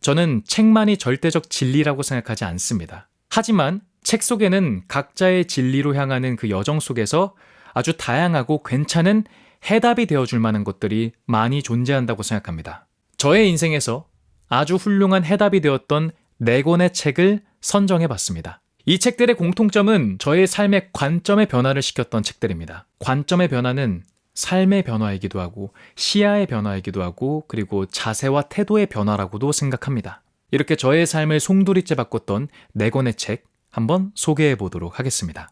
저는 책만이 절대적 진리라고 생각하지 않습니다. 하지만 책 속에는 각자의 진리로 향하는 그 여정 속에서 아주 다양하고 괜찮은 해답이 되어줄 만한 것들이 많이 존재한다고 생각합니다. 저의 인생에서 아주 훌륭한 해답이 되었던 네 권의 책을 선정해 봤습니다. 이 책들의 공통점은 저의 삶의 관점의 변화를 시켰던 책들입니다. 관점의 변화는 삶의 변화이기도 하고 시야의 변화이기도 하고 그리고 자세와 태도의 변화라고도 생각합니다. 이렇게 저의 삶을 송두리째 바꿨던 네 권의 책 한번 소개해 보도록 하겠습니다.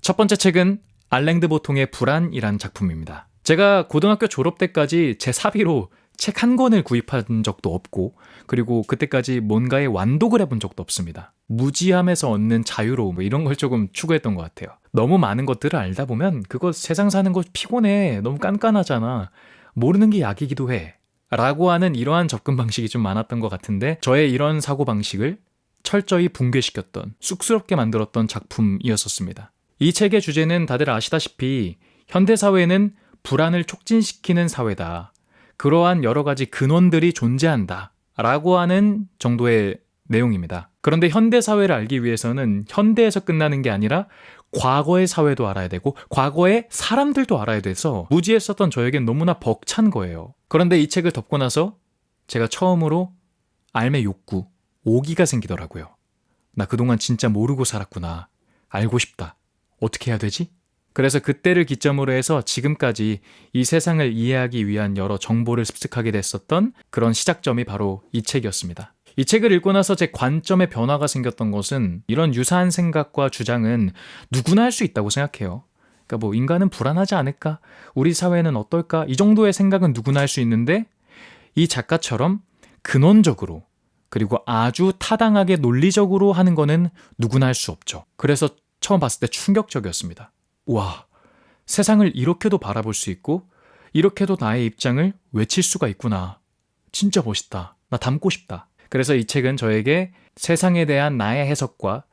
첫 번째 책은 알랭드 보통의 불안이란 작품입니다. 제가 고등학교 졸업 때까지 제 사비로 책 한 권을 구입한 적도 없고 그리고 그때까지 뭔가에 완독을 해본 적도 없습니다. 무지함에서 얻는 자유로움 뭐 이런 걸 조금 추구했던 것 같아요. 너무 많은 것들을 알다 보면 그거 세상 사는 거 피곤해. 너무 깐깐하잖아. 모르는 게 약이기도 해. 라고 하는 이러한 접근 방식이 좀 많았던 것 같은데 저의 이런 사고 방식을 철저히 붕괴시켰던 쑥스럽게 만들었던 작품이었었습니다. 이 책의 주제는 다들 아시다시피 현대사회는 불안을 촉진시키는 사회다. 그러한 여러 가지 근원들이 존재한다. 라고 하는 정도의 내용입니다. 그런데 현대 사회를 알기 위해서는 현대에서 끝나는 게 아니라 과거의 사회도 알아야 되고 과거의 사람들도 알아야 돼서 무지했었던 저에겐 너무나 벅찬 거예요. 그런데 이 책을 덮고 나서 제가 처음으로 알매 욕구, 오기가 생기더라고요. 나 그동안 진짜 모르고 살았구나. 알고 싶다. 어떻게 해야 되지? 그래서 그때를 기점으로 해서 지금까지 이 세상을 이해하기 위한 여러 정보를 습득하게 됐었던 그런 시작점이 바로 이 책이었습니다. 이 책을 읽고 나서 제 관점의 변화가 생겼던 것은 이런 유사한 생각과 주장은 누구나 할 수 있다고 생각해요. 그러니까 뭐 인간은 불안하지 않을까? 우리 사회는 어떨까? 이 정도의 생각은 누구나 할 수 있는데 이 작가처럼 근원적으로 그리고 아주 타당하게 논리적으로 하는 거는 누구나 할 수 없죠. 그래서 처음 봤을 때 충격적이었습니다. 와, 세상을 이렇게도 바라볼 수 있고, 이렇게도 나의 입장을 외칠 수가 있구나. 진짜 멋있다. 나 닮고 싶다. 그래서 이 책은 저에게 세상에 대한 나의 해석과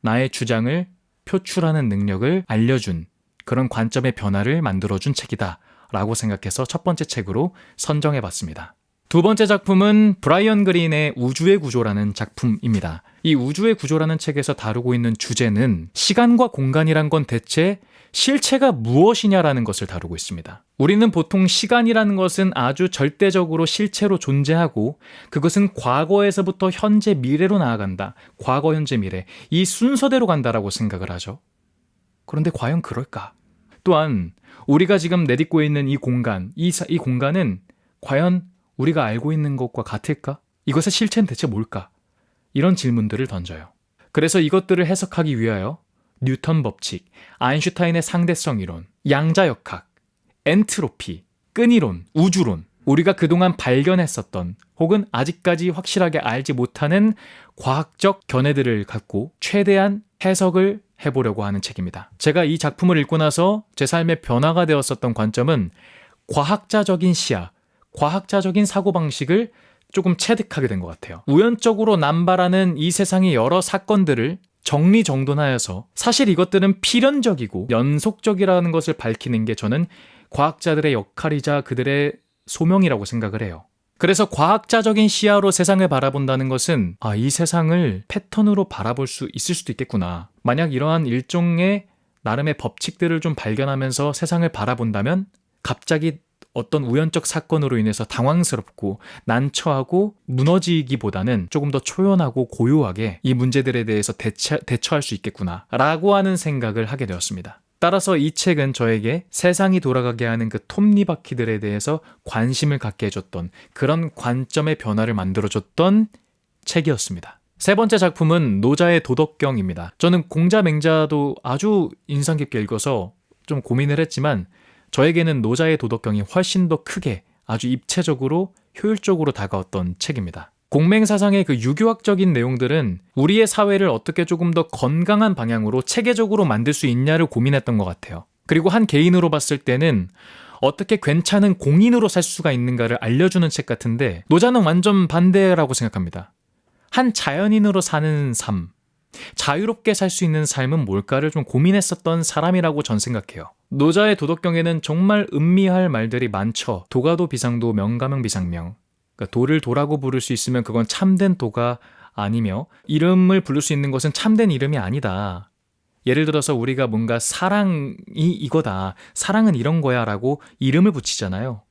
나의 주장을 표출하는 능력을 알려준 그런 관점의 변화를 만들어준 책이다. 라고 생각해서 첫 번째 책으로 선정해 봤습니다. 두 번째 작품은 브라이언 그린의 우주의 구조라는 작품입니다. 이 우주의 구조라는 책에서 다루고 있는 주제는 시간과 공간이란 건 대체 실체가 무엇이냐라는 것을 다루고 있습니다. 우리는 보통 시간이라는 것은 아주 절대적으로 실체로 존재하고 그것은 과거에서부터 현재 미래로 나아간다. 과거, 현재, 미래. 이 순서대로 간다라고 생각을 하죠. 그런데 과연 그럴까? 또한 우리가 지금 내딛고 있는 이 공간, 이, 이 공간은 과연 우리가 알고 있는 것과 같을까? 이것의 실체는 대체 뭘까? 이런 질문들을 던져요. 그래서 이것들을 해석하기 위하여 뉴턴 법칙, 아인슈타인의 상대성 이론, 양자역학, 엔트로피, 끈이론, 우주론, 우리가 그동안 발견했었던 혹은 아직까지 확실하게 알지 못하는 과학적 견해들을 갖고 최대한 해석을 해보려고 하는 책입니다. 제가 이 작품을 읽고 나서 제 삶의 변화가 되었었던 관점은 과학자적인 시야, 과학자적인 사고방식을 조금 체득하게 된 것 같아요. 우연적으로 남발하는 이 세상의 여러 사건들을 정리정돈하여서 사실 이것들은 필연적이고 연속적이라는 것을 밝히는 게 저는 과학자들의 역할이자 그들의 소명이라고 생각을 해요. 그래서 과학자적인 시야로 세상을 바라본다는 것은 아, 이 세상을 패턴으로 바라볼 수 있을 수도 있겠구나. 만약 이러한 일종의 나름의 법칙들을 좀 발견하면서 세상을 바라본다면 갑자기 어떤 우연적 사건으로 인해서 당황스럽고 난처하고 무너지기보다는 조금 더 초연하고 고요하게 이 문제들에 대해서 대처, 대처할 수 있겠구나 라고 하는 생각을 하게 되었습니다. 따라서 이 책은 저에게 세상이 돌아가게 하는 그 톱니바퀴들에 대해서 관심을 갖게 해줬던 그런 관점의 변화를 만들어줬던 책이었습니다. 세 번째 작품은 노자의 도덕경입니다. 저는 공자 맹자도 아주 인상 깊게 읽어서 좀 고민을 했지만 저에게는 노자의 도덕경이 훨씬 더 크게 아주 입체적으로 효율적으로 다가왔던 책입니다. 공맹 사상의 그 유교학적인 내용들은 우리의 사회를 어떻게 조금 더 건강한 방향으로 체계적으로 만들 수 있냐를 고민했던 것 같아요. 그리고 한 개인으로 봤을 때는 어떻게 괜찮은 공인으로 살 수가 있는가를 알려주는 책 같은데 노자는 완전 반대라고 생각합니다. 한 자연인으로 사는 삶, 자유롭게 살 수 있는 삶은 뭘까를 좀 고민했었던 사람이라고 전 생각해요. 노자의 도덕경에는 정말 음미할 말들이 많죠. 도가도 비상도 명가명 비상명. 그러니까 도를 도라고 부를 수 있으면 그건 참된 도가 아니며 이름을 부를 수 있는 것은 참된 이름이 아니다. 예를 들어서 우리가 뭔가 사랑이 이거다. 사랑은 이런 거야 라고 이름을 붙이잖아요.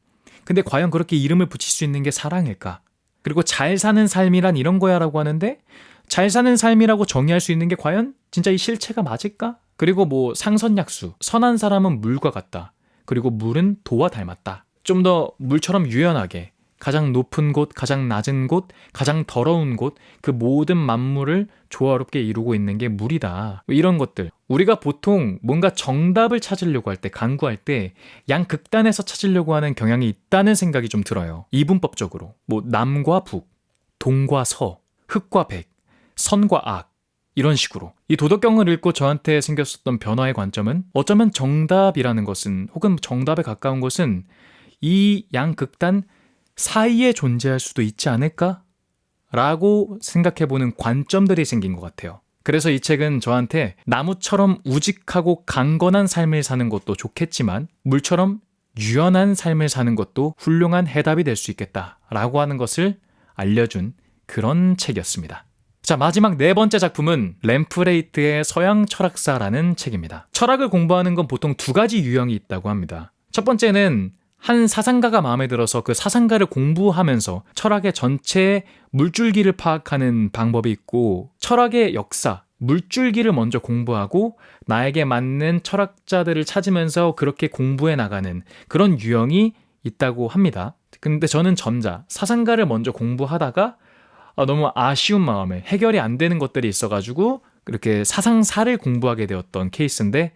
근데 과연 그렇게 이름을 붙일 수 있는 게 사랑일까? 그리고 잘 사는 삶이란 이런 거야 라고 하는데 잘 사는 삶이라고 정의할 수 있는 게 과연 진짜 이 실체가 맞을까? 그리고 뭐 상선약수, 선한 사람은 물과 같다. 그리고 물은 도와 닮았다. 좀 더 물처럼 유연하게 가장 높은 곳, 가장 낮은 곳, 가장 더러운 곳, 그 모든 만물을 조화롭게 이루고 있는 게 물이다. 이런 것들. 우리가 보통 뭔가 정답을 찾으려고 할 때, 강구할 때, 양극단에서 찾으려고 하는 경향이 있다는 생각이 좀 들어요. 이분법적으로. 뭐, 남과 북, 동과 서, 흑과 백, 선과 악. 이런 식으로. 이 도덕경을 읽고 저한테 생겼었던 변화의 관점은 어쩌면 정답이라는 것은, 혹은 정답에 가까운 것은 이 양극단 사이에 존재할 수도 있지 않을까? 라고 생각해보는 관점들이 생긴 것 같아요. 그래서 이 책은 저한테 나무처럼 우직하고 강건한 삶을 사는 것도 좋겠지만 물처럼 유연한 삶을 사는 것도 훌륭한 해답이 될 수 있겠다. 라고 하는 것을 알려준 그런 책이었습니다. 자, 마지막 네 번째 작품은 램프레이트의 서양 철학사라는 책입니다. 철학을 공부하는 건 보통 두 가지 유형이 있다고 합니다. 첫 번째는 한 사상가가 마음에 들어서 그 사상가를 공부하면서 철학의 전체 물줄기를 파악하는 방법이 있고 철학의 역사, 물줄기를 먼저 공부하고 나에게 맞는 철학자들을 찾으면서 그렇게 공부해 나가는 그런 유형이 있다고 합니다. 근데 저는 전자, 사상가를 먼저 공부하다가 아, 너무 아쉬운 마음에 해결이 안 되는 것들이 있어가지고 그렇게 사상사를 공부하게 되었던 케이스인데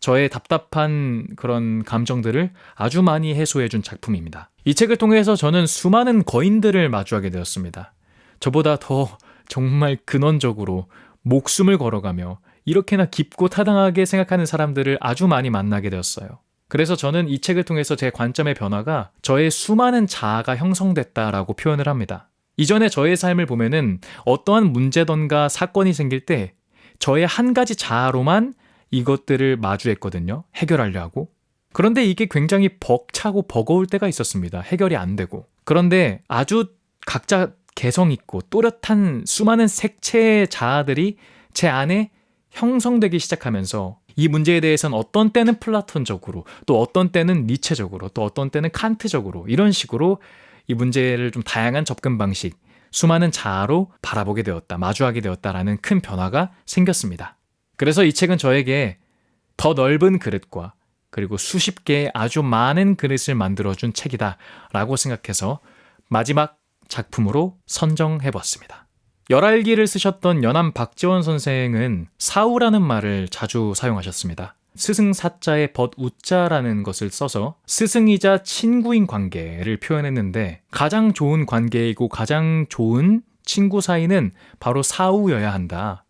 저의 답답한 그런 감정들을 아주 많이 해소해준 작품입니다. 이 책을 통해서 저는 수많은 거인들을 마주하게 되었습니다. 저보다 더 정말 근원적으로 목숨을 걸어가며 이렇게나 깊고 타당하게 생각하는 사람들을 아주 많이 만나게 되었어요. 그래서 저는 이 책을 통해서 제 관점의 변화가 저의 수많은 자아가 형성됐다라고 표현을 합니다. 이전에 저의 삶을 보면은 어떠한 문제던가 사건이 생길 때 저의 한 가지 자아로만 이것들을 마주했거든요. 해결하려 하고. 그런데 이게 굉장히 벅차고 버거울 때가 있었습니다. 해결이 안 되고. 그런데 아주 각자 개성 있고 또렷한 수많은 색채의 자아들이 제 안에 형성되기 시작하면서 이 문제에 대해서는 어떤 때는 플라톤적으로, 또 어떤 때는 니체적으로, 또 어떤 때는 칸트적으로 이런 식으로 이 문제를 좀 다양한 접근 방식, 수많은 자아로 바라보게 되었다, 마주하게 되었다라는 큰 변화가 생겼습니다. 그래서 이 책은 저에게 더 넓은 그릇과 그리고 수십 개의 아주 많은 그릇을 만들어준 책이다 라고 생각해서 마지막 작품으로 선정해 봤습니다. 열알기를 쓰셨던 연암 박지원 선생은 사우라는 말을 자주 사용하셨습니다. 스승 사자의 벗 우자라는 것을 써서 스승이자 친구인 관계를 표현했는데 가장 좋은 관계이고 가장 좋은 친구 사이는 바로 사우여야 한다.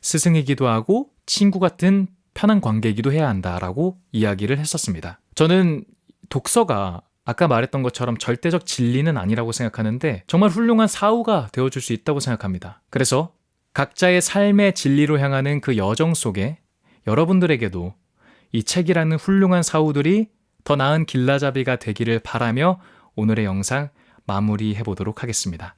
스승이기도 하고 친구 같은 편한 관계이기도 해야 한다라고 이야기를 했었습니다. 저는 독서가 아까 말했던 것처럼 절대적 진리는 아니라고 생각하는데 정말 훌륭한 사후가 되어줄 수 있다고 생각합니다. 그래서 각자의 삶의 진리로 향하는 그 여정 속에 여러분들에게도 이 책이라는 훌륭한 사후들이 더 나은 길라잡이가 되기를 바라며 오늘의 영상 마무리해 보도록 하겠습니다.